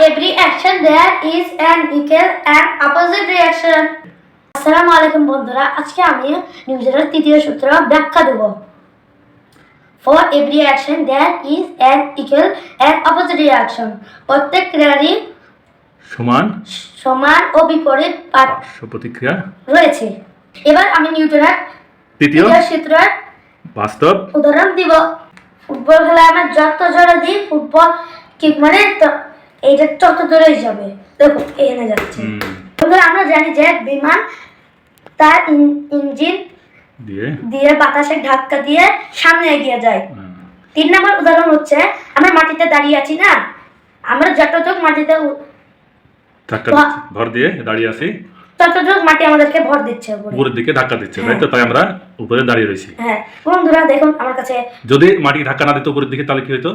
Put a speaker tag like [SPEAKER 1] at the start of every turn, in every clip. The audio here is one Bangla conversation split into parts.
[SPEAKER 1] every action there is an equal and opposite reaction. আসসালামু আলাইকুম বন্ধুরা আজকে আমি নিউটনের তৃতীয় সূত্র ব্যাখ্যা দেব। For every action there is an equal and opposite reaction প্রত্যেক ক্রিয়ারই
[SPEAKER 2] সমান
[SPEAKER 1] সমান ও বিপরীত
[SPEAKER 2] পার্শ্ব প্রতিক্রিয়া
[SPEAKER 1] রয়েছে। এবার আমি নিউটনের
[SPEAKER 2] তৃতীয়
[SPEAKER 1] সূত্রের
[SPEAKER 2] বাস্তব
[SPEAKER 1] উদাহরণ দিব। ফুটবল খেলায় আমরা যত জোরে দিই ফুটবল কিক মানে এইটা তত দূরেই যাবে। দেখো এখানে যাচ্ছে। বন্ধুরা আমরা জানি যে বিমান তার ইঞ্জিন
[SPEAKER 2] দিয়ে?
[SPEAKER 1] দিয়ে বাতাসে ধাক্কা দিয়ে সামনে এগিয়ে যায়। তিন নম্বর উদাহরণ হচ্ছে আমরা মাটিতে দাঁড়িয়ে আছি না? আমরা যত মাটিতে
[SPEAKER 2] ভর দিয়ে দাঁড়িয়ে আছি।
[SPEAKER 1] ততটুক মাটি আমাদেরকে ভর দিচ্ছে
[SPEAKER 2] উপরের দিকে ধাক্কা দিচ্ছে তাই তো? তাই আমরা উপরে দাঁড়িয়ে রয়েছি।
[SPEAKER 1] হ্যাঁ বন্ধুরা দেখুন আমার কাছে
[SPEAKER 2] যদি মাটি ধাক্কা না দিত উপরের দিকে তাহলে কি হতো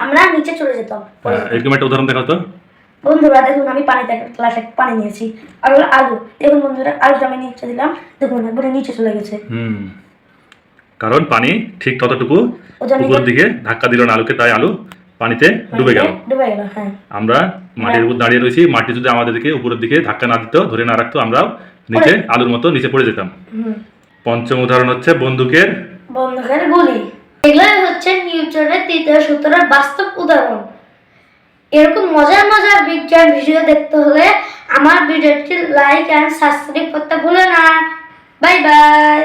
[SPEAKER 1] আমরা নিচে চলে যেতাম।
[SPEAKER 2] হ্যাঁ, এরকম একটা উদাহরণ দেখাও তো।
[SPEAKER 1] বন্ধুরা দেখুন আমি পানিতে একটা গ্লাসে পানি নিয়েছি। আর হলো আলু। দেখুন বন্ধুরা আলুটা আমি নিচে দিলাম। দেখুন একবারে নিচে চলে গেছে।
[SPEAKER 2] হুম। কারণ পানি ঠিক ততটুকু উপরের দিকে ধাক্কা দিল না আলুকে তাই আলু পানিতে ডুবে গেল।
[SPEAKER 1] ডুবে গেল হ্যাঁ।
[SPEAKER 2] আমরা মাটির উপর দাঁড়িয়ে রয়েছি মাটি যদি আমাদের দিকে উপরের দিকে ধাক্কা না দিত ধরে না রাখতো আমরাও নিচে আলুর মতো নিচে পড়ে যেতাম। পঞ্চম উদাহরণ হচ্ছে বন্দুকের
[SPEAKER 1] বন্ধুকের গুলি। এগুলোই হচ্ছে নিউটনের তৃতীয় সূত্রের বাস্তব উদাহরণ। এরকম মজার মজার বিজ্ঞান ভিডিও দেখতে হলে আমার ভিডিওটি লাইক অ্যান্ড সাবস্ক্রাইব করতে ভুলো না। Bye bye.